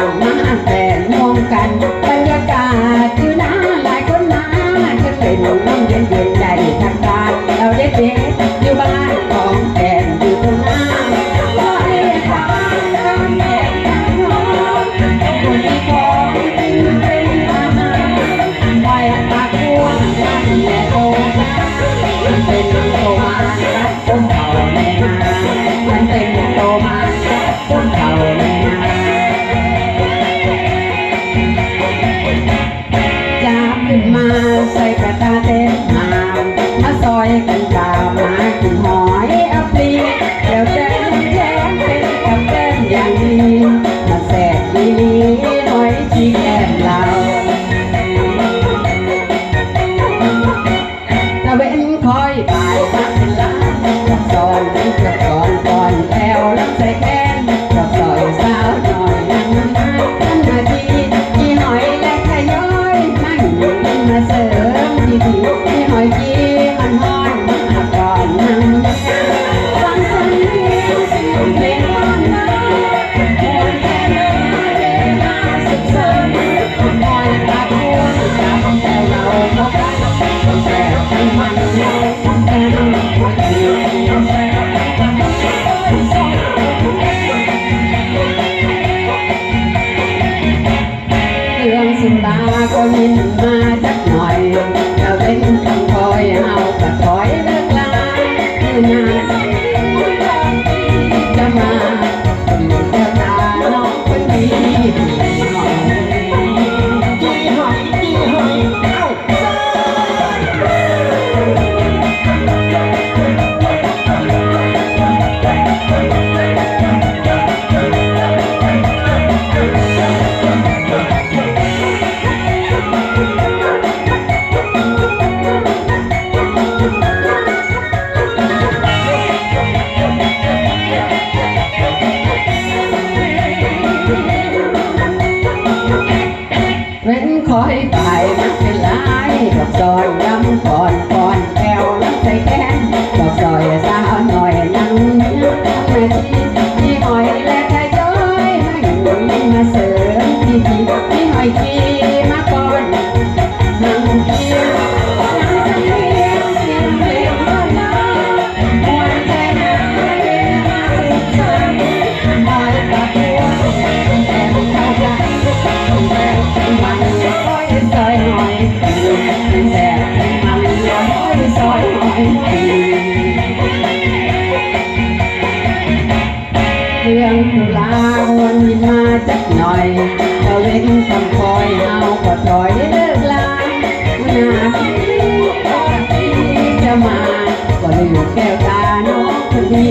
างหน้าแฟนมองกันบรรยากาศอยู่นะหลายคนนะจะเป็นน้องเย็นเย็นใจทางการเราได้เด็อบ้านของแฟนอยู่ตรหน้าก็ให้ทางกันแม่น้องคนที่ขอเป็นอาหารไปตากวนกัแม่โตเป็นโตมา กันตามากินหอยอับปีเดี๋วแจ้งแจ้งเป็นกับแก้มอย่างดีมาแสบดีดีหอยจีแก้มเราตะเวนคอยบ่ Thank you. อยตายมันเป็นลายดอกซอยยำก่อนก่อนแก้วลักใส่แกนดอกซอยสาวหน่อยนั่งแม่ที่ที่หอยและไก่จ้อยมาอยู่มาเสริมที่ที่ที่หอยที่ เรื่องผู้ลาวนมาจักหน่อยตะเวนสังพอยเอาก็ถอยเลิกลาเมื่อนาที่จะมา ก็เลยหมดแก้วตาน้องคนดี